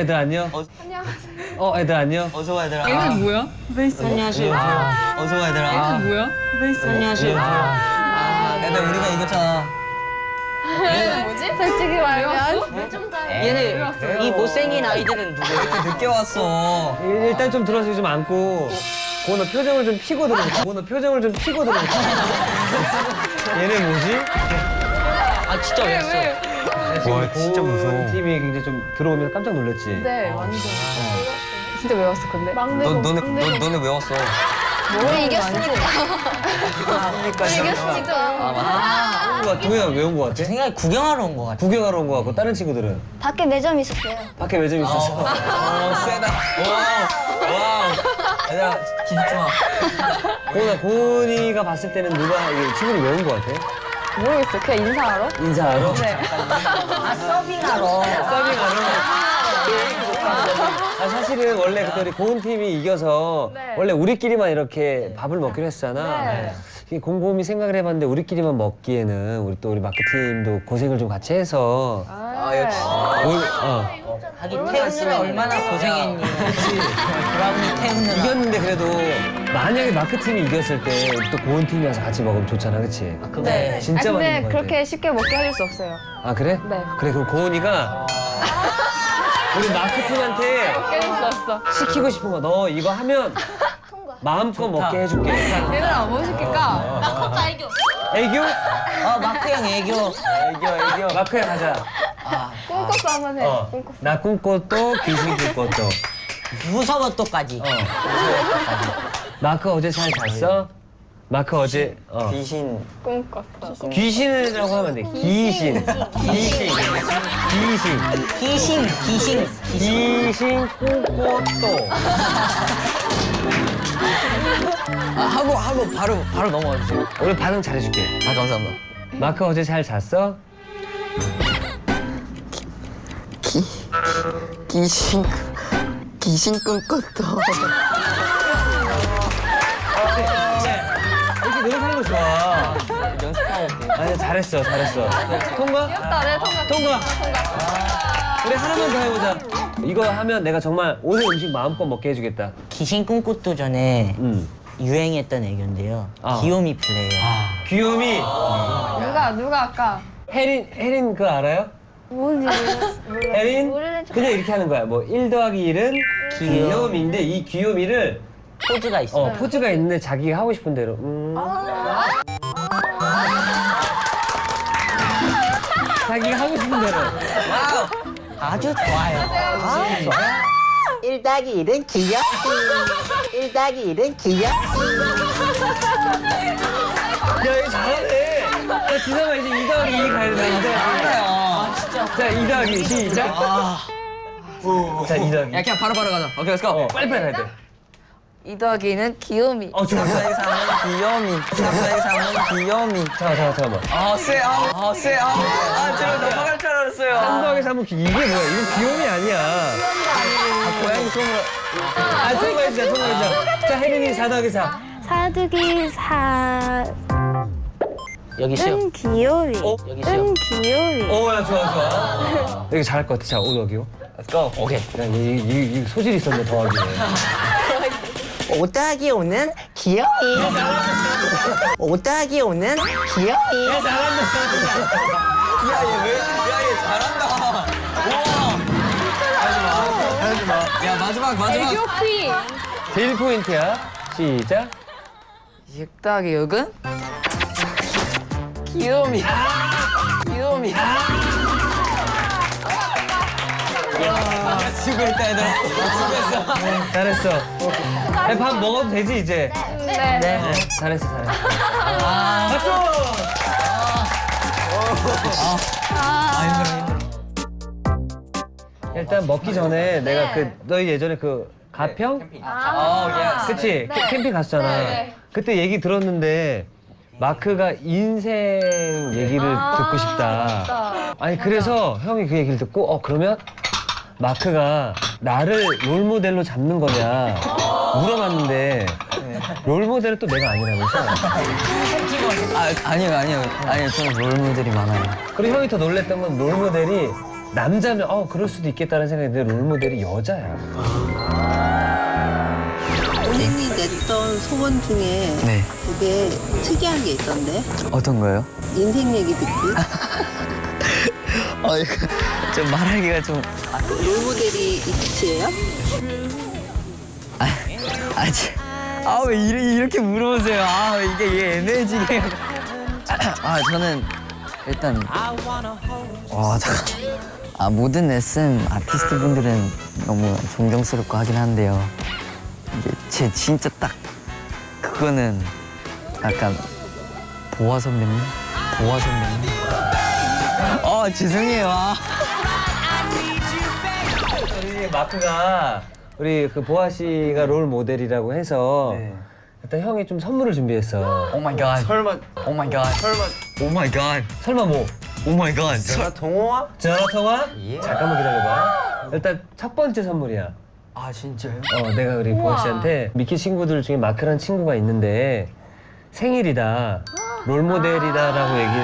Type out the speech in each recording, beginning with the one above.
애들 안녕. 어 애들 안녕. 어서 와 얘들아. 얘는 뭐야? 안녕하세요. 어서 와 얘들아. 얘는 뭐야? 안녕하세요. 아, 얘들 우리가 이겼잖아. 솔직히 말하면 얘네 이 못생긴 아이들은 누구야? 늦게 왔어. 일- 일단 좀 들어서 좀 앉고. 고너 표정을 좀 피고 들어볼까? 고너 표정을 좀 피고 들어볼까? 얘네 뭐지? 아 진짜 왜 왔어? 와 진짜 무서워. 팀이 굉장히 좀 들어오면서 깜짝 놀랐지. 네 완전 진짜 외웠어 근데 막내 너 너네 너, 너네 왜 왔어? 우리 이겼으니까 이겼으니까. 아, 동현아 왜온 거 같아? 생각에 구경하러 온거 같아. 구경하러 온 거 같고 다른 친구들은 밖에 매점 있었어요 밖에 매점 있어서. 어 세다. 와우 와우. 얘들아 기죽지 마. 고은아, 고은이가 봤을 때는 누가 이 친구를 왜온거 같아? 모르겠어 그냥 인사하러 인사하러? 아 서빙하러. 서빙하러? 아, 사실은 원래 그때 우리 고은 팀이 이겨서 네. 원래 우리끼리만 이렇게 밥을 먹기로 했잖아. 네. 이게 곰곰이 생각을 해봤는데 우리끼리만 먹기에는 우리 또 우리 마크 팀도 고생을 좀 같이 해서 아 역시. 올- 어. 하긴 태우느라 얼마나 고생했니. 브라운이 태우느라. 이겼는데 그래도 만약에 마크 팀이 이겼을 때 우리 또 고은 팀이 와서 같이 먹으면 좋잖아, 그치? 네. 진짜 아, 근데 먹어야 그렇게 돼. 쉽게 먹게 해줄 수 없어요 아 그래? 네. 그래 그럼 고은이가 우리 마크 팀한테 깨줄 수 없어 시키고 싶은 거 너 이거 하면 마음껏 먹게 해줄게. 얘들아 뭐 시킬까? 애교? 어 마크 형 애교. 애교 애교. 마크야 가자. 꿈꿔서 한번 해 어. 꿈꿔서 나 꿈꽃도 귀신 꿈꽃도. 무서워 또까지. 어. 마크 어제 잘 잤어? 마크 어제 어. 귀신. 꿈꿨어 귀신이라고 하면 돼. 귀신. 귀신. 귀신. 귀신 귀신. 귀신 꿈꽃도. 아 하고 하고 바로 바로 넘어가 주세요. 오늘 반응 잘해줄게. 아 감사합니다. 마크 어제 잘 잤어? 귀신 귀신 꿈꿨다. 잘했어 잘했어. 통과? 귀엽다 네 통과 통과. 우리 하나만 더 해보자. 이거 하면 내가 정말 오늘 음식 마음껏 먹게 해주겠다. 귀신 꿈꽃도 전에 응. 유행했던 애교인데요. 아. 귀요미 플레이어. 귀요미. 누가 누가 아까 혜린 혜린 그거 알아요? 뭔지 모르겠어 혜린 모르는 척. 그냥 이렇게 하는 거야. 뭐1 더하기 1은 귀요미인데 이 귀요미를 포즈가 있어. 어, 포즈가 있는데 자기가 하고 싶은 대로. 음. 자기가 하고 싶은 대로. 아주 좋아요. 아, 1 더하기 1은 귀엽지. 1 더하기 1은 귀엽지. 야 이거 잘하네. 야 지성아 이제 2 더하기 2 가야 돼. 2 더하기 2. 아, 진짜. 자, 2 더하기 시작. 자, 2 더하기. 야 그냥 바로 바로 가자. 오케이 렛츠고. 어, 빨리 빨리 해야 돼. 2 더하기 는 귀요미 어, 좋아. 좋아. 3은 귀요미. 3은 귀요미. 잠깐, 잠깐, 잠깐만. 아 쎄. 아, 아 쎄. 아, 아 제가 넘어갈 줄 알았어요. 3 더하기 3은 이게 뭐야? 이거 귀요미 아니야. 아, 고양이 손으로. 아, 통과해주자, 통과해주자. 자, 혜린이 4 더하기 4. 사두기 사은 여기 있어요. 귀요미 어? 여기 있어요. 은 귀요미 오, 야, 좋아, 좋아. 여기 잘할 것 같아. 자, 5 더하기요. 렛츠고. 오케이. 야, 이, 이, 이 소질 있었네, 더하기에. 5 더하기 5는 귀요미. 5 더하기 5는 귀요미. 야얘 왜? 야얘 잘한다. 우와. 하지 마. 하지 마. 야 마지막 마지막. 애교피 제일 포인트야. 시작. 6 더하기 6은 귀요미. 귀요미. 수고했다 얘들아. 수고했어. 잘했어. 야, 밥 먹어도 되지, 이제? 네. 네. 잘했어, 잘했어. 박수! 아 힘들어 힘들어. 일단 먹기 전에 내가 그 너희 예전에 그 가평? 어 예. 그치? 캠- 캠핑 갔었잖아. 네, 네. 그때 얘기 들었는데 마크가 인생 얘기를 듣고 싶다. 아니 그래서 형이 그 얘기를 듣고 어 그러면 마크가 나를 롤 모델로 잡는 거냐 물어봤는데 롤 모델은 또 내가 아니라면서. 아, 아니요, 아니요. 아니요, 저는 롤 모델이 많아요. 그리고 형이 더 놀랬던 건 롤 모델이 남자면 어 그럴 수도 있겠다는 생각이 드는데 롤 모델이 여자야. 본인이 냈던 소원 중에 네. 되게 특이한 게 있던데 어떤 거요? 인생 얘기 듣기 어, 이거 좀 말하기가 좀. 롤 모델이 이치예요? 아, 아, 참. 아, 왜 이렇게, 이렇게 물어보세요? 아, 왜 이게, 이게 애매해지게. 아, 저는 일단. 와, 잠깐. 아, 모든 SM 아티스트 분들은 너무 존경스럽고 하긴 한데요. 이게 제 진짜 딱 그거는 약간 보아 선배님? 보아 선배님? 아, 죄송해요. 아. 우리 마크가 우리 그 보아 씨가 롤 모델이라고 해서 네. 일단 형이 좀 선물을 준비했어. 오 마이 갓. 설마. 오 마이 갓. 설마. 오 마이 갓. 설마 뭐? 오 마이 갓. 동호화? 전화 통화? 잠깐만 기다려봐. 일단 첫 번째 선물이야. 아, 진짜요? 어, 내가 우리 보아 씨한테 미키 친구들 중에 마크란 친구가 있는데 생일이다, 롤 모델이다라고 얘기를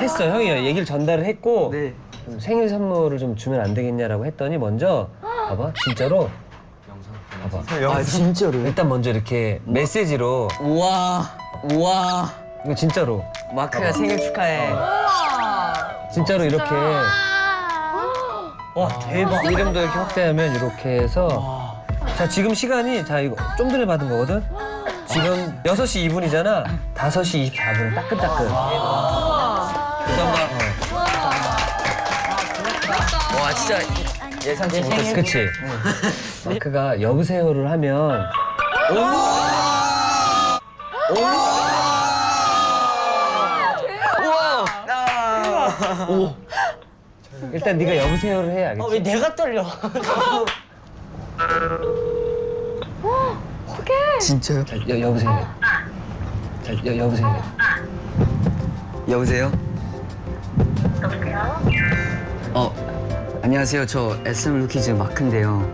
했어. 형이. 얘기를 전달을 했고 네. 좀 생일 선물을 좀 주면 안 되겠냐라고 했더니 먼저 봐봐 진짜로. 봐봐. 아, 진짜로? 일단 먼저 이렇게 메시지로. 우와. 우와. 이거 진짜로. 마크가 생일 축하해. 진짜로 이렇게. 와 대박. 이름도 이렇게 확대하면 이렇게 해서. 자 지금 시간이 자 이거 좀 전에 받은 거거든? 지금 6시 2분이잖아. 5시 24분 따끈따끈 와, 진짜 예상치 못했어. 그치? 마크가 여보세요를 하면 일단 네가 여보세요를 해 알겠지? 왜 내가 떨려? 진짜요? 자, 여, 여보세요 자, 여, 여보세요 여보세요? 어, 안녕하세요. 저 SM 루키즈 마크인데요.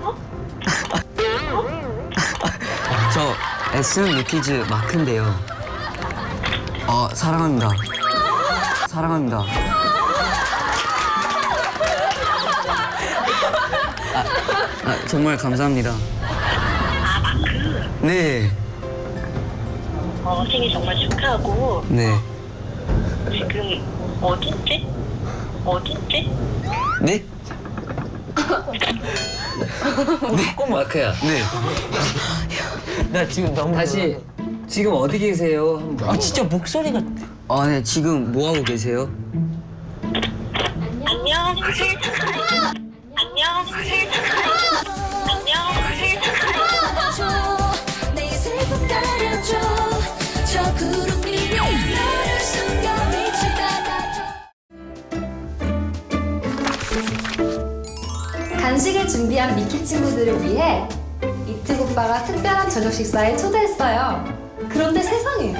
저 SM 루키즈 마크인데요. 어, 사랑합니다. 사랑합니다. 아, 아, 정말 감사합니다. 네, 어, 생일 정말 축하하고 네. 지금 어딨지? 어딨지? 네? 꼭 마크야 네. 나 지금 너무 다시 지금 어디 계세요? 한번 아 진짜 목소리가 아, 네, 지금 뭐 하고 계세요? 간식을 준비한 미키 친구들을 위해 이특 오빠가 특별한 저녁 식사에 초대했어요. 그런데 세상에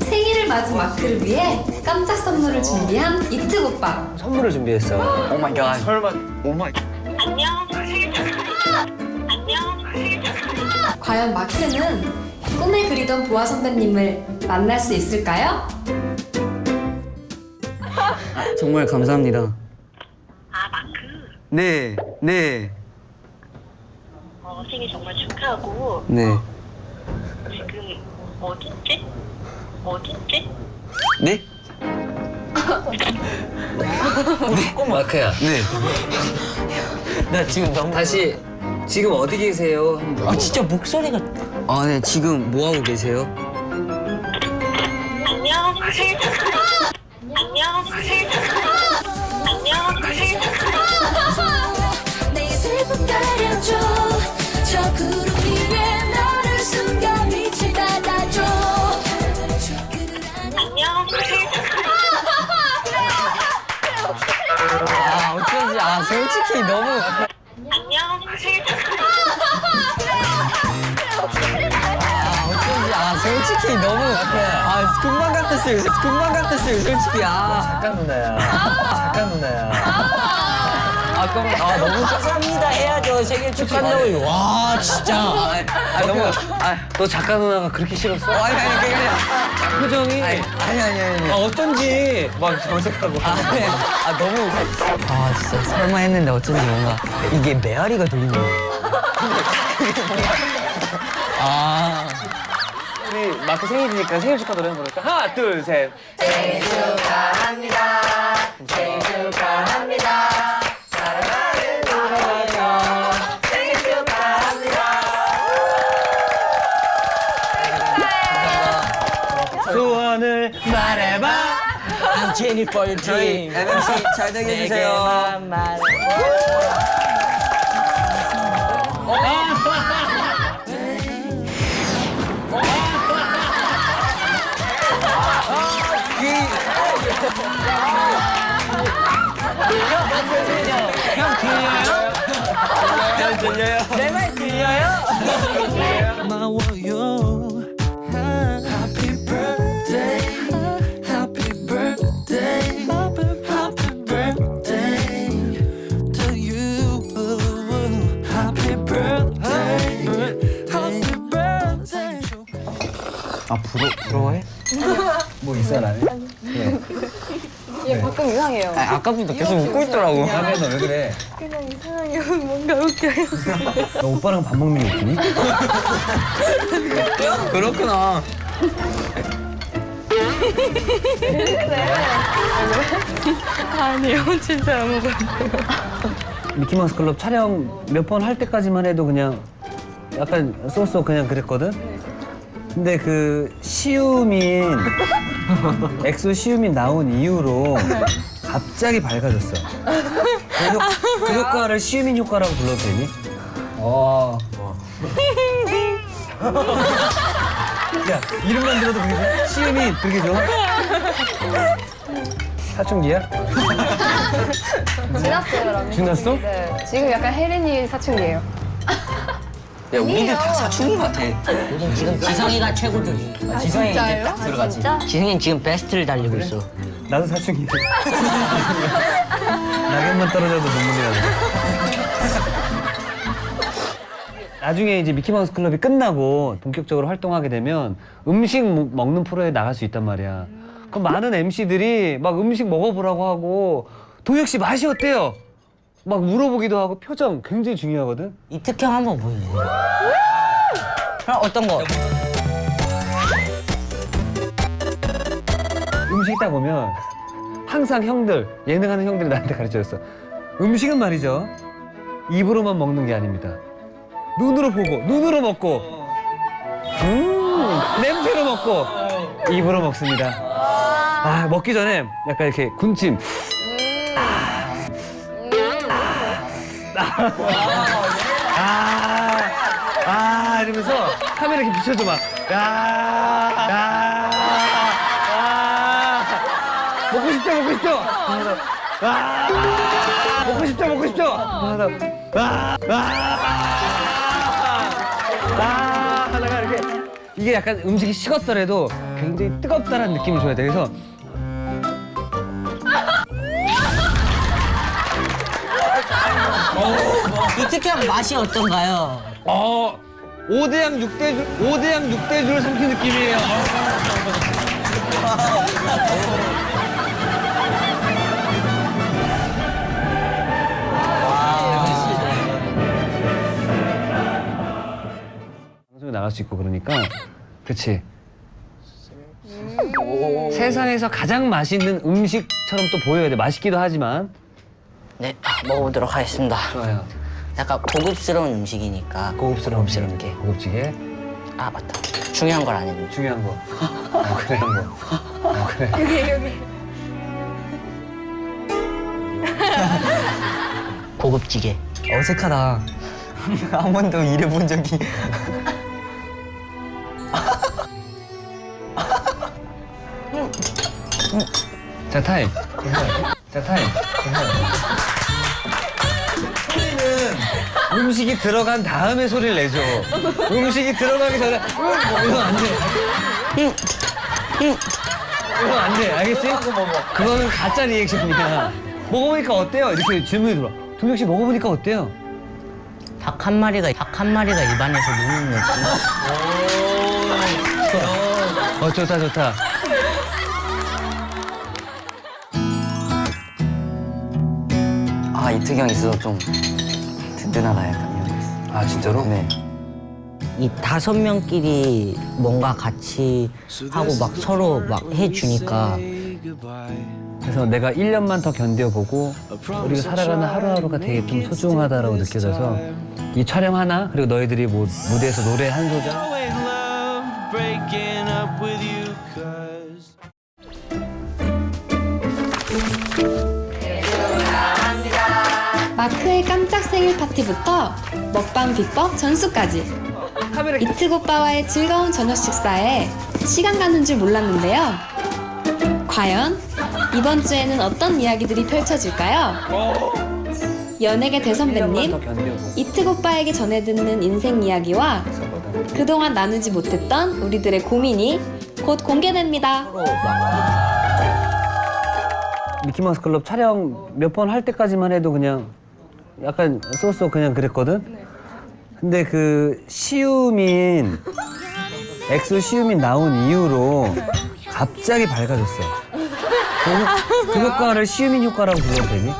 생일을 맞은 마크를 위해 깜짝 선물을 준비한 이특 오빠. 선물을 준비했어 오 마이 갓. 설마. 오 마이. 안녕 생일 축하해 안녕 생일 축하해 과연 마크는 꿈에 그리던 보아 선배님을 만날 수 있을까요? 정말 감사합니다. 네, 네, 어, 생일 정말 축하하고 네. 지금 어딨지? 어딨지? 네? 꼭 마크야 네. 나 지금 너무 다시 지금 어디 계세요? 한번 아 진짜 목소리가 아, 네, 지금 뭐 하고 계세요? 솔직히 너무. 안녕 생일 축하해 아, 어쩐지, 아, 솔직히 금방 같았어요. 금방 같았어요. 솔직히 아. 잠깐 누나야. 잠깐 누나야. 아 그럼 아 너무 감사합니다 해야죠. 생일 축하한다고. 와 진짜. 아 너무 아너 작가 누나가 그렇게 싫었어? 아니 아니 아니라 표정이 아니 아니 아니 아니. 아, 어쩐지 막 정색하고. 아, 네. 아 너무 아 진짜 설마 했는데 어쩐지 뭔가 이게 메아리가 거야. 아 우리 마크 생일이니까 생일 축하 노래 부를까? 하나, 둘, 셋. 소 말해봐. I'm Jennifer 저희 Dream. MMC 잘 되게 해주세요. 내게만 말해. 내말 들려요? 아 부러 부러워해? 뭐 있어, 나는? 얘 가끔 이상해요. 아, 아까부터 계속 웃고 있더라고. 너왜 그래? 그냥 이상해요. 뭔가 웃겨요. 너 오빠랑 밥 먹는 게 웃기니? 그렇구나. 아니요, 진짜 아무것도. 미키마우스 클럽 촬영 몇 번 할 때까지만 해도 그냥 약간 쏘쏘 그냥 그랬거든? 근데 그 시우민, 엑소 시우민 나온 이후로 갑자기 밝아졌어. 그, 효, 그 효과를 시우민 효과라고 불러도 되니? 어. 야, 이름만 들어도 그게 좋아? 시우민, 그게 좋아? 사춘기야? 지났어요, 그러면. 지났어? 네. 지금 약간 혜린이 사춘기예요. 야 우리들 다 사춘기 같아. 지금 지성이가 최고들이. 지성이 이제 진짜요? 딱 들어가지. 지성이는 지금 베스트를 달리고 있어. 나도 사춘기야. 낙엽만 떨어져도 눈물이 나네. 나중에 이제 미키마우스 클럽이 끝나고 본격적으로 활동하게 되면 음식 먹- 먹는 프로에 나갈 수 있단 말이야. 그럼 많은 MC들이 막 음식 먹어보라고 하고 도혁 씨 맛이 어때요? 막 물어보기도 하고 표정 굉장히 중요하거든. 이 특형 한번 보여주세요. 그럼 어떤 거? 음식 있다 보면 항상 형들 예능하는 형들이 나한테 가르쳐줬어. 음식은 말이죠 입으로만 먹는 게 아닙니다. 눈으로 보고 눈으로 먹고 음 냄새로 먹고 입으로 먹습니다. 아 먹기 전에 약간 이렇게 군침. 아, 아 이러면서 카메라 이렇게 비춰줘 막. 야, 야, 아, 먹고 싶죠, 먹고 싶죠. 아, 먹고 싶죠, 먹고 싶죠. 아, 아, 아, 하다가 이렇게 이게 약간 음식이 식었더라도 굉장히 뜨겁다는 느낌을 줘야 돼. 그래서 이 특형 맛이 어떤가요? 어, 5대양 6대줄, 5대양 6대줄 삼킨 느낌이에요. 방송에 나갈 수 있고 그러니까 그치? 세상에서 가장 맛있는 음식처럼 또 보여야 돼. 맛있기도 하지만 네, 아, 먹어보도록 하겠습니다. 좋아요 약간 고급스러운 음식이니까 고급스러운 고급스럽게. 고급지게 아 맞다. 중요한 걸 안 했는데. 중요한 거 어, 그래 한 거. 어, 그래 고급지게. 어색하다. 한 번도 일해본 적이. 자 타임. 자 타임. 소리는 음식이 들어간 다음에 소리를 내줘. 음식이 들어가기 전에 음, 뭐 이건 안 돼. 그건 안 돼, 알겠지? 그거는 가짜 리액션이야. 먹어보니까 어때요? 이렇게 질문이 들어. 동혁 씨 먹어보니까 어때요? 닭 한 마리가 닭 한 마리가 입안에서 녹는 느낌. 어, 좋다, 좋다. 아 이특이 형 있어서 좀 든든하다 약간 이런 거 있어. 아, 진짜로? 네. 이 다섯 명끼리 뭔가 같이 하고 막 서로 막 해주니까 그래서 내가 1년만 더 견뎌보고 우리가 살아가는 하루하루가 되게 좀 소중하다라고 느껴져서 이 촬영 하나 그리고 너희들이 뭐 무대에서 노래 한 소절 마크의 깜짝 생일 파티부터 먹방 비법 전수까지 이특 오빠와의 즐거운 저녁 식사에 시간 가는 줄 몰랐는데요. 과연 이번 주에는 어떤 이야기들이 펼쳐질까요? 연예계 1년만 대선배님 이특 오빠에게 전해 듣는 인생 이야기와. 그동안 나누지 못했던 우리들의 고민이 곧 공개됩니다. 미키마우스 클럽 촬영 몇 번 할 때까지만 해도 그냥 약간 쏘쏘 그냥 그랬거든. 근데 그 시우민 엑소 시우민 나온 이후로 갑자기 밝아졌어. 그, 그 효과를 시우민 효과라고 불러도 되니?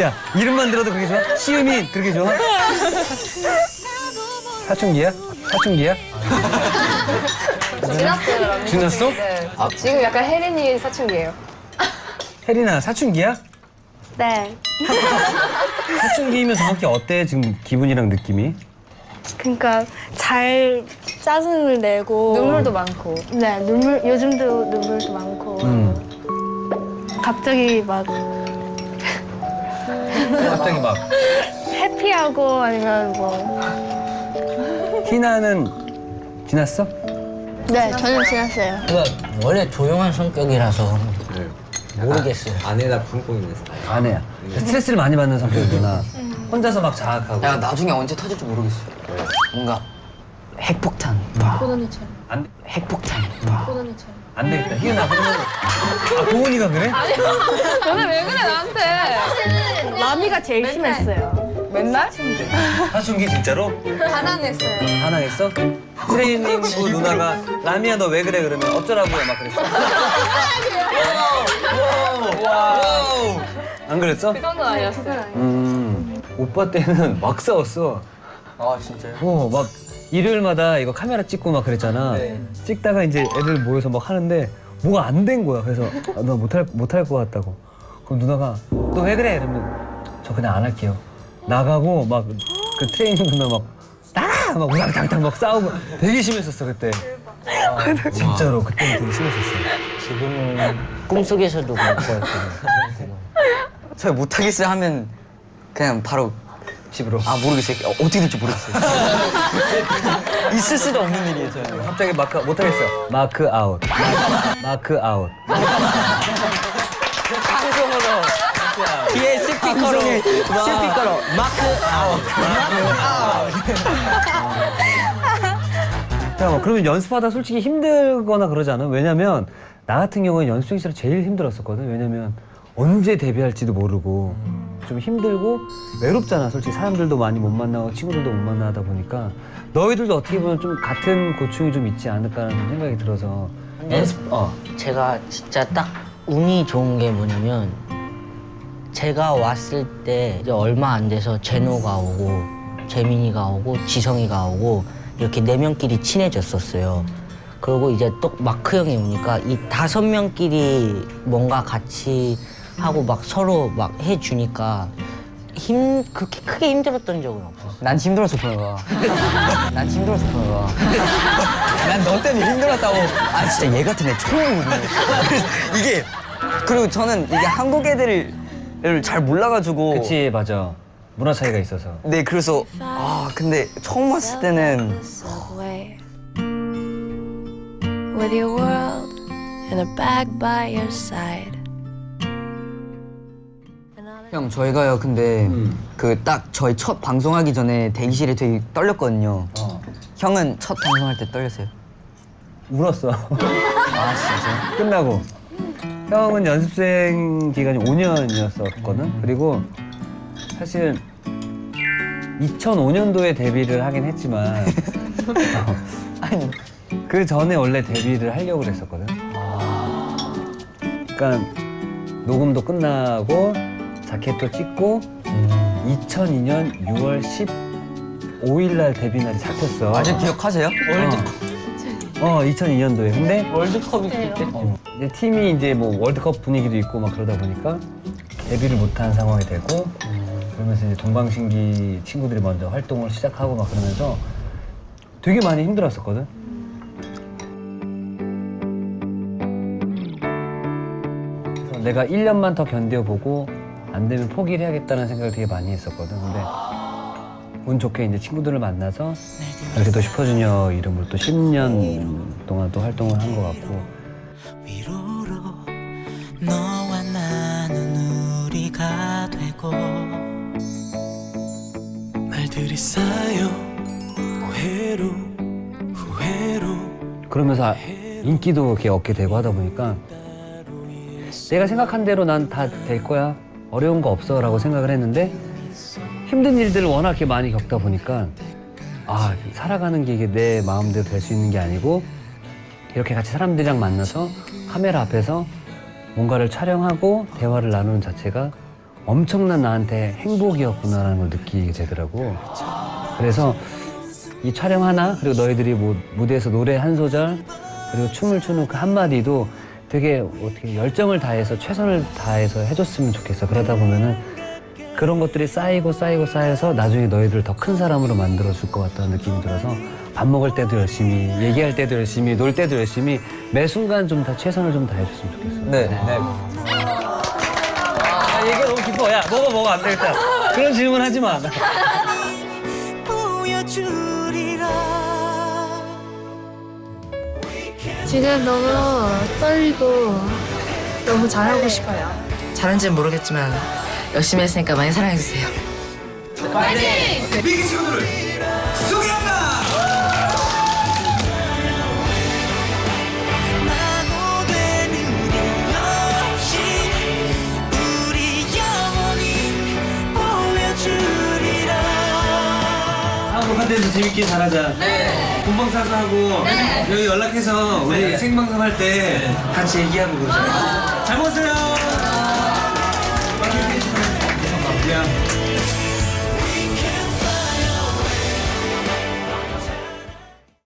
야 이름만 들어도 그렇게 좋아? 시우민 그렇게 좋아? 사춘기야? 사춘기야? 지났어요, 라미. 지났어? 네. 지금 약간 혜린이 사춘기예요. 혜린아 사춘기야? 네. 사춘기면 정확히 어때 지금 기분이랑 느낌이? 그러니까 잘 짜증을 내고 눈물도 많고. 네 눈물 요즘도 눈물도 많고 음. 갑자기 막 갑자기 막 해피하고 아니면 뭐 희나는 지났어? 네, 저는 지났어요. 그러니까 원래 조용한 성격이라서 모르겠어요. 아내나 붕붕 있는 스타일. 아내야. 스트레스를 많이 받는 성격이구나. 혼자서 막 자학하고. 야 나중에 언제 터질지 모르겠어. 뭔가 핵폭탄. 봐. 안, 핵폭탄. 봐. 안 되겠다. 희은아 그러면 아 고은이가 그래? 너네 왜 그래, 나한테? 라미가 제일 심했어요. 맨날? 사춘기 진짜로? 반항했어요. 반항했어? 트레이닝 부 누나가 라미야 너 왜 그래 그러면 어쩌라고요 막 그랬어. 와우. 안 그랬어? 그 정도는 아니었어요. 음 오빠 때는 막 싸웠어. 아 진짜요? 어, 막 일요일마다 이거 카메라 찍고 막 그랬잖아. 네. 찍다가 이제 애들 모여서 막 하는데 뭐가 안 된 거야. 그래서 아, 나 못할 못할 것 같다고. 그럼 누나가 너 왜 그래? 이러면 저 그냥 안 할게요. 나가고 막 그 트레이닝 누나 막 나가 막 우당탕탕 막 싸우고 되게 심했었어 그때. 아, 진짜로 그때는 되게 심했었어. 지금은 꿈속에서도 그럴 거였거든요. 저 못하겠어요 하면 그냥 바로 집으로. 아 모르겠어요. 어, 어떻게 될지 모르겠어요. 있을 수도 없는 일이에요 저는. 갑자기 마크 못하겠어. 마크 아웃. 마크 아웃. 뒤에 스피커로 스피커로 마크 아웃. 잠깐만 그러면 연습하다 솔직히 힘들거나 그러지 않아? 왜냐면 나 같은 경우는 연습생 시절 제일 힘들었었거든. 왜냐면 언제 데뷔할지도 모르고 좀 힘들고 외롭잖아. 솔직히 사람들도 많이 못 만나고 친구들도 못 만나다 보니까 너희들도 어떻게 보면 좀 같은 고충이 좀 있지 않을까라는 생각이 들어서 연습 어 제가 진짜 딱 운이 좋은 게 뭐냐면 제가 왔을 때 이제 얼마 안 돼서 제노가 오고 재민이가 오고 지성이가 오고 이렇게 네 명끼리 친해졌었어요. 그리고 이제 또 마크 형이 오니까 이 다섯 명끼리 뭔가 같이 하고 막 서로 막 해주니까 힘 그렇게 크게 힘들었던 적은 없었어. 난 힘들어서 보여가. 난 힘들어서 보여가. 난 너 때문에 힘들었다고. 아 진짜 얘 같은 애 처음이거든요. 그래서 이게 그리고 저는 이게 한국 애들 을잘 몰라가지고. 그치 맞아 문화 차이가 있어서 네 그래서 아 근데 처음 왔을 때는 away with your world in a bag by your side. 형 저희가요 근데 그 딱 저희 첫 방송하기 전에 대기실에 되게 떨렸거든요. 형은 첫 방송할 때 떨렸어요? 울었어. 아 진짜? 끝나고. 형은 연습생 기간이 5년이었었거든. 그리고 사실 2005년도에 데뷔를 하긴 했지만 어, 아니 그 전에 원래 데뷔를 하려고 그랬었거든. 그러니까 녹음도 끝나고 자켓도 찍고 2002년 6월 15일 날 데뷔 날이 잡혔어. 아직 기억하세요? 어, 2002년도에. 근데 월드컵이 그때. 어, 이제 팀이 이제 뭐 월드컵 분위기도 있고 막 그러다 보니까 데뷔를 못한 상황이 되고 그러면서 이제 동방신기 친구들이 먼저 활동을 시작하고 막 그러면서 되게 많이 힘들었었거든. 그래서 내가 1년만 더 견뎌보고 안 되면 포기를 해야겠다는 생각을 되게 많이 했었거든. 근데 운 좋게 이제 친구들을 만나서 이렇게 또 슈퍼주니어 이름으로 또 10년 동안 또 활동을 한 것 같고. 위로로 너와 나는 우리가 되고 말들이 쌓여 오해로 후회로 그러면서 인기도 이렇게 얻게 되고 하다 보니까 내가 생각한 대로 난 다 될 거야. 어려운 거 없어라고 생각을 했는데 힘든 일들을 워낙 이렇게 많이 겪다 보니까 아 살아가는 게 이게 내 마음대로 될 수 있는 게 아니고 이렇게 같이 사람들이랑 만나서 카메라 앞에서 뭔가를 촬영하고 대화를 나누는 자체가 엄청난 나한테 행복이었구나라는 걸 느끼게 되더라고. 그래서 이 촬영 하나 그리고 너희들이 뭐 무대에서 노래 한 소절 그리고 춤을 추는 그 한마디도 되게 어떻게 열정을 다해서 최선을 다해서 해줬으면 좋겠어. 그러다 보면은 그런 것들이 쌓이고 쌓이고 쌓여서 나중에 너희들을 더큰 사람으로 만들어 줄 것 같다는 느낌이 들어서 밥 먹을 때도 열심히 얘기할 때도 열심히 놀 때도 열심히 매 순간 좀 다 최선을 좀 다해줬으면 좋겠어. 네. 네. 아, 얘기가 너무 깊어. 야 먹어 먹어 안 되겠다. 그런 질문 하지 마. 보여주리라 지금 너무 떨리고 너무 잘하고 싶어요. 잘한지는 모르겠지만 열심히 했으니까 많이 사랑해주세요. 미기 친구들을 소개한다 나노되는 일 없이 우리 영원히 보여주리라 한국한 데서 재밌게 잘하자. 네. 본방사수 하고 여기 연락해서 우리 생방송 할 때 같이 얘기하고 그러자. 잘 먹었어요.